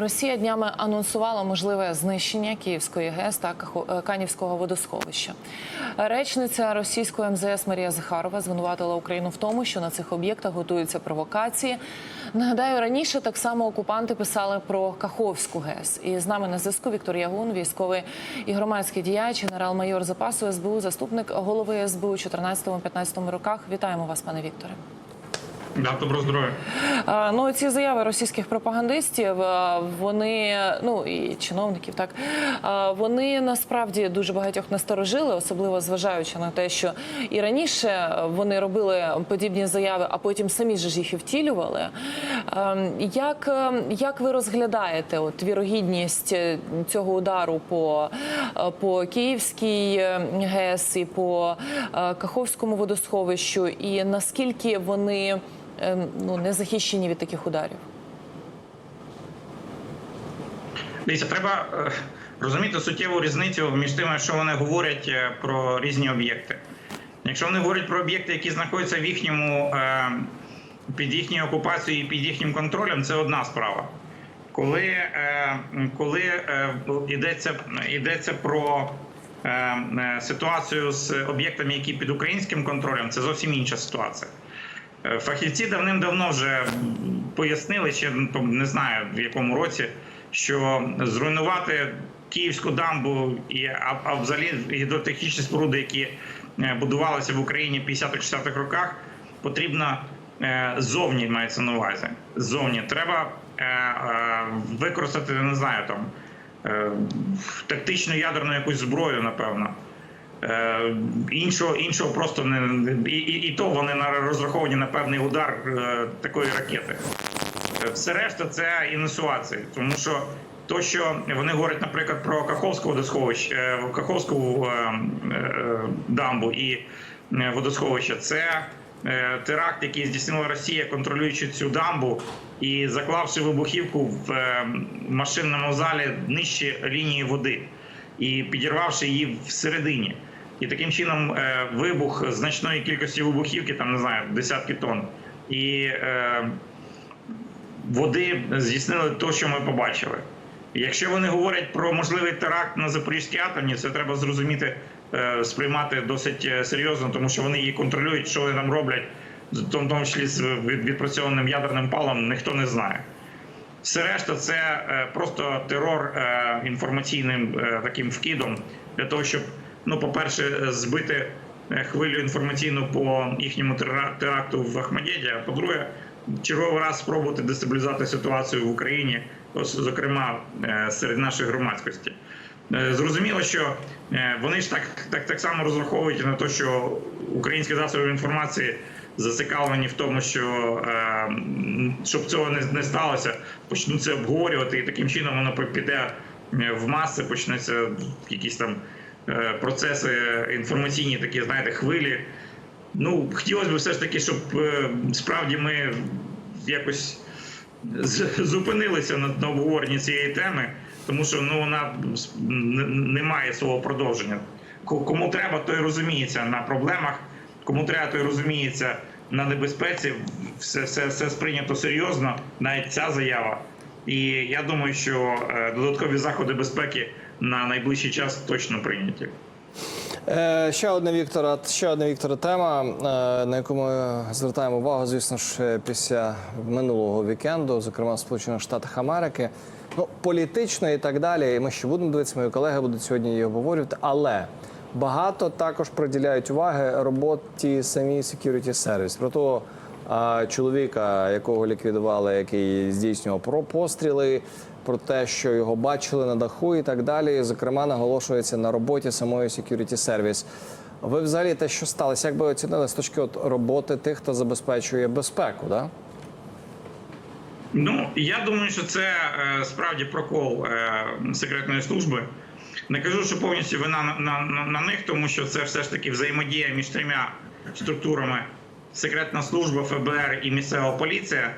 Росія днями анонсувала можливе знищення Київської ГЕС та е, Канівського водосховища. Речниця російської МЗС Марія Захарова звинуватила Україну в тому, що на цих об'єктах готуються провокації. Нагадаю, раніше так само окупанти писали про Каховську ГЕС. І з нами на зв'язку Віктор Ягун, військовий і громадський діяч, генерал-майор запасу СБУ, заступник голови СБУ у 14-15 роках. Вітаємо вас, пане Вікторе. Да, доброго здоров'я. Ну, ці заяви російських пропагандистів, вони ну і чиновників, так вони насправді дуже багатьох насторожили, особливо зважаючи на те, що і раніше вони робили подібні заяви, а потім самі ж їх і втілювали. Як, як ви розглядаєте от вірогідність е, цього удару по, е, по Київській е, ГЕС і по Каховському водосховищу, і наскільки вони ну, не захищені від таких ударів. Дивіться, треба е, розуміти суттєву різницю між тим, що вони говорять е, про різні об'єкти. Якщо вони говорять про об'єкти, які знаходяться в їхньому е, під їхньою окупацією і під їхнім контролем, це одна справа. Коли, е, коли е, йдеться, йдеться про ситуацію з об'єктами, які під українським контролем, це зовсім інша ситуація. Е, Фахівці давним-давно вже пояснили, ще ну, не знаю в якому році, що зруйнувати Київську дамбу і а, взагалі гідротехнічні споруди, які е, будувалися в Україні в 50-60-х роках, потрібно е, зовні мається на увазі. Зовні треба використати, не знаю, там тактичну ядерну якусь зброю, напевно. Е, Іншого, іншого просто не і, і, і то вони на розраховані на певний удар е, такої ракети. Е, Все решта це інсуації, тому що то, що вони говорять, наприклад, про Каховську водосховище, Каховську дамбу і водосховище, це теракт, який здійснила Росія, контролюючи цю дамбу і заклавши вибухівку в машинному залі нижче лінії води і підірвавши її всередині. І таким чином е, вибух значної кількості вибухівки, там не знаю, десятки тонн, і е, води здійснили те, що ми побачили. Якщо вони говорять про можливий теракт на Запорізькій атомні, це треба зрозуміти, е, сприймати досить серйозно, тому що вони її контролюють, що вони там роблять, в тому числі з відпрацьованим ядерним палом, ніхто не знає. Все решта це просто терор інформаційним таким вкидом для того, щоб, ну, по-перше, збити е, хвилю інформаційну по їхньому теракту в Ахмадєді, а по-друге, черговий раз спробувати дестабілізувати ситуацію в Україні, зокрема е, серед нашої громадськості. Е, Зрозуміло, що вони ж так, так, так само розраховують на те, що українські засоби інформації зацікавлені в тому, що щоб цього не, не сталося, почнуть це обговорювати, і таким чином воно піде в маси, почнуться якісь там процеси інформаційні, такі, знаєте, хвилі. Ну, хотілося б все ж таки, щоб е, справді ми якось зупинилися на, обговоренні цієї теми, тому що ну вона не, не має свого продовження. Кому треба, той розуміється на проблемах, кому треба, той розуміється на небезпеці. Все, все, все сприйнято серйозно, навіть ця заява. І я думаю, що е, додаткові заходи безпеки на найближчий час точно прийняті. Е, ще одна Віктора, ще одна Віктора тема, е, на яку ми звертаємо увагу, звісно ж, е, після минулого вікенду, зокрема в Сполучених Штатах Америки. Ну, політично і так далі. І ми ще будемо дивитися, мої колеги будуть сьогодні її обговорювати. Але багато також приділяють уваги роботі самій security service. Про того чоловіка, якого ліквідували, який здійснював про постріли, про те, що його бачили на даху і так далі. Зокрема, наголошується на роботі самої security service. Ви взагалі те, що сталося, як би оцінили з точки от роботи тих, хто забезпечує безпеку, да? Ну я думаю, що це е, справді прокол е, секретної служби. Не кажу, що повністю вина на, на, на, них, тому що це все ж таки взаємодія між трьома структурами: секретна служба, ФБР і місцева поліція.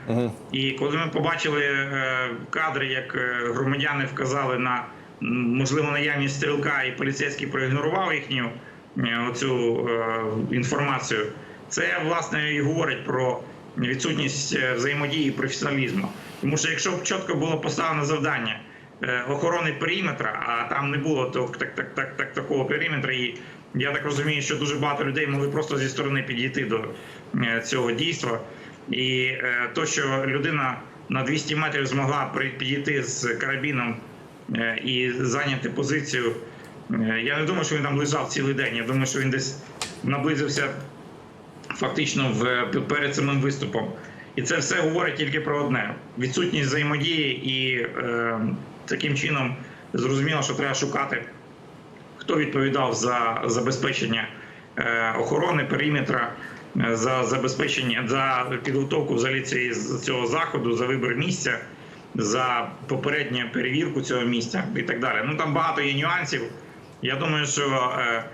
І коли ми побачили е, кадри, як е, громадяни вказали на м, можливо наявність стрілка, і поліцейський проігнорував їхню е, оцю е, інформацію, це власне і говорить про відсутність взаємодії і професіоналізму. Тому що якщо б чітко було поставлено завдання охорони периметра, а там не було так, так, так, так, так, такого периметра, і я так розумію, що дуже багато людей могли просто зі сторони підійти до е, цього дійства. І е, то, що людина на 200 метрів змогла підійти з карабіном е, і зайняти позицію. Я не думаю, що він там лежав цілий день. Я думаю, що він десь наблизився фактично в перед самим виступом. І це все говорить тільки про одне: відсутність взаємодії, і е, таким чином зрозуміло, що треба шукати, хто відповідав за забезпечення е, охорони периметра, е, за забезпечення за підготовку взагалі цієї- цього заходу, за вибір місця, за попередню перевірку цього місця і так далі. Ну там багато є нюансів. Я думаю, що е,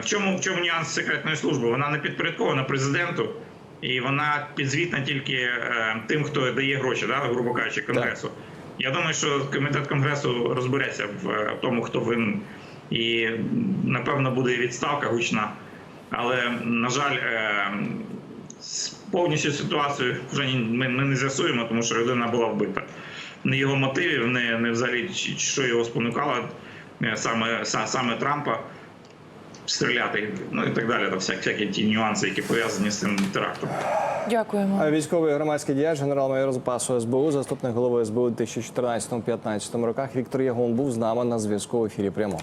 в чому в чому нюанс секретної служби? Вона не підпорядкована президенту, і вона підзвітна тільки е, тим, хто дає гроші, да, грубо кажучи, конгресу. Я думаю, що комітет конгресу розбереться в е, тому, хто винен, і напевно буде відставка гучна. Але на жаль, е, повністю ситуацію вже ми, ми не з'ясуємо, тому що людина була вбита. Не його мотивів, не, не взагалі що його спонукало е, саме, саме Трампа стріляти, ну і так далі. Та всякі, всякі ті нюанси, які пов'язані з цим терактом. Дякуємо. Військовий громадський діяч, генерал-майор запасу СБУ, заступник голови СБУ у 2014-2015 роках. Віктор Ягун був з нами на зв'язку в ефірі прямого.